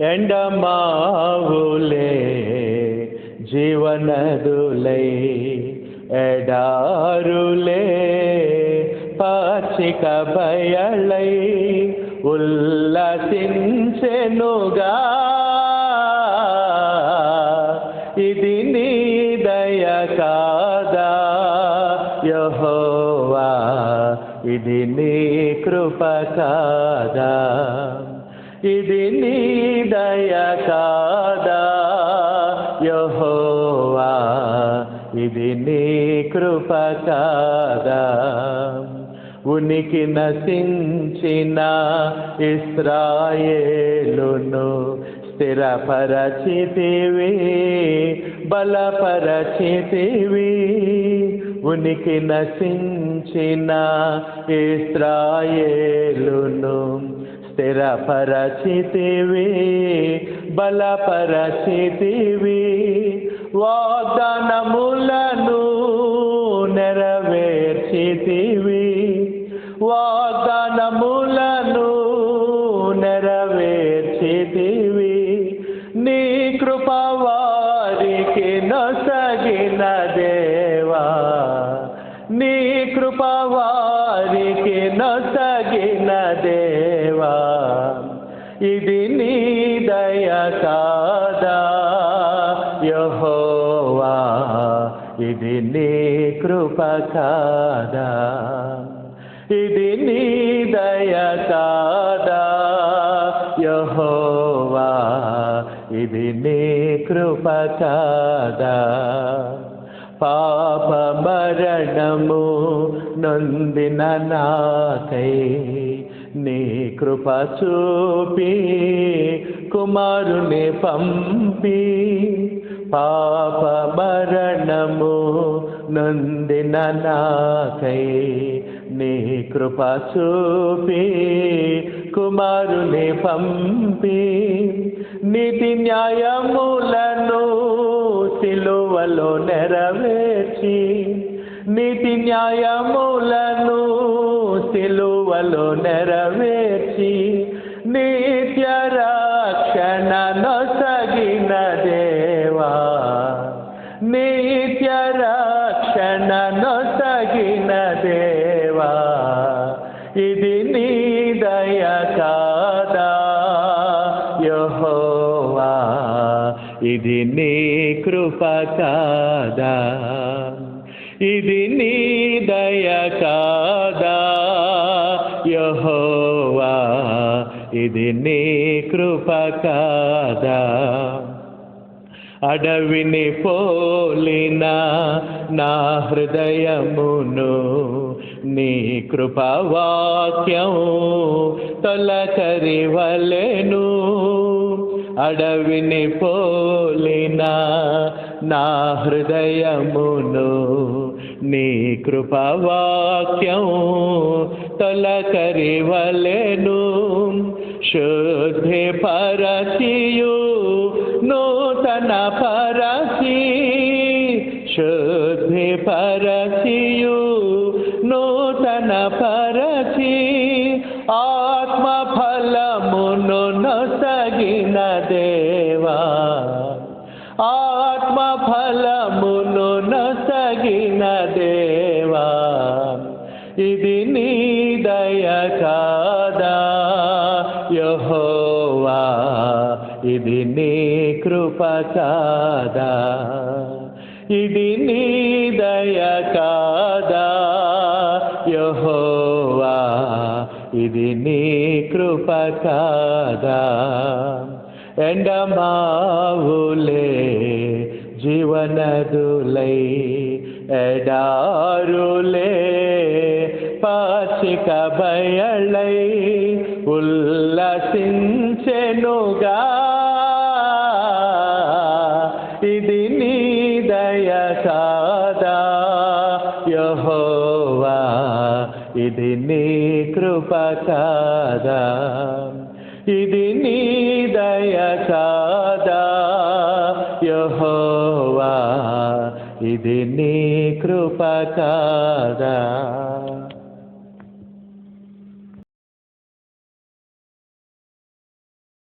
ఎండమావులే జీవనదులై ఎడారులే పాచిక బయళై ఉల్లసించెనుగా. ఇది నీ దయ కాదా యహోవా? ఇది నీ కృప కాదా? ఇది నీ దయ కాదా? యహోవా ఇది నీ కృప కాదా? ఉనికి నశించిన ఇస్రాయేలును స్థిరపరచితివి బలపరచితివి. ఉనికి నశించిన ఇస్రాయేలును స్థిరపరచితివి బలపరచితివి వాగ్దానములను నెరవేర్చితివి వాగ్దానములను నెరవేర్చితివి. నీ కృప వారికి నొసగిన నీ కృపవారికి నొసగిన దేవా. ఇది నీ దయ కాదా. యహోవా ఇది నీ కృప కాదా. ఇది నీ దయ కాదా. యహోవా ఇది నీ కృప కాదా. పాప మరణము నొందిన నాకై నీ కృప చూపి కుమారుని పంపి. పాప మరణము నొందిన నాకై నీ కృప చూపి కుమారుని పంపి. నీతి న్యాయములను సిలువలో నెరవేర్చి నీతి న్యాయములను సిలువలో నెరవేర్చి నిత్య రక్షణ నొసగిన దేవా. నిత్య రక్షణ నొసగిన దేవా. ఇది నీ ఇది నీ కృప కాదా? ఇది నీ దయ కాదా? యహోవా ఇది నీ కృప కాదా? అడవిని పోలిన నా హృదయమును నీ కృపవాక్యం తొలకరి వలెను అడవిని పోలిన నా హృదయమును నీ కృపవాక్యం తొలకరివలెను శుద్ధి పరచియు నూతన పరచి శుద్ధి పరచియు నూతన పర తగిన దేవా ఆత్మ ఫలమును నొసగిన దేవా ఇది నీ దయ కాదా యహోవా ఇది నీ కృప కాదా ఇది నీ కృప ఎండమావులే జీవనదులై ఎడారులే పాచిక బయళై ఉల్లసించెనుగా. ఇది ఇది నీ కృప కాదా? ఇది నీ దయ కాదా? యహోవా ఇది నీ కృప కాదా?